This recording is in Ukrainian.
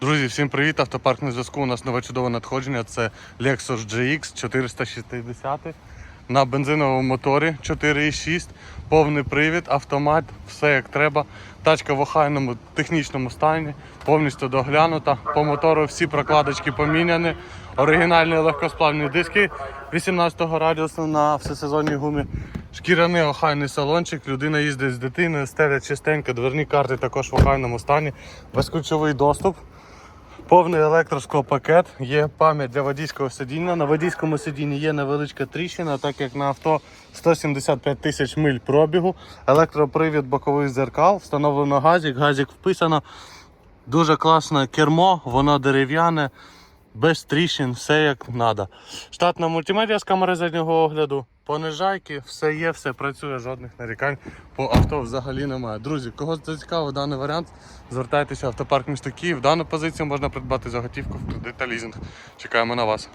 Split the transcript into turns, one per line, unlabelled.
Друзі, всім привіт! Автопарк на зв'язку. У нас нове чудове надходження. Це Lexus GX 460 на бензиновому моторі 4,6, повний привід, автомат, все як треба. Тачка в охайному технічному стані, повністю доглянута. По мотору всі прокладочки поміняні. Оригінальні легкосплавні диски 18-го радіусу на всесезонній гумі. Шкіряний охайний салончик, людина їздить з дитиною, стеля чистенька, дверні карти також в охайному стані, безключовий доступ. Повний електросклопакет, є пам'ять для водійського сидіння. На водійському сидінні є невеличка тріщина, так як на авто 175 тисяч миль пробігу. Електропривід бокових зеркал, встановлено газик, газик вписано. Дуже класне кермо, воно дерев'яне, без тріщин, все як треба. Штатна мультимедіа з камери заднього огляду, понижайки, все є, все працює, жодних нарікань по авто взагалі немає. Друзі, кого зацікавив даний варіант, звертайтеся в автопарк міста Київ. Дану позицію можна придбати за готівку в кредит та лізинг. Чекаємо на вас.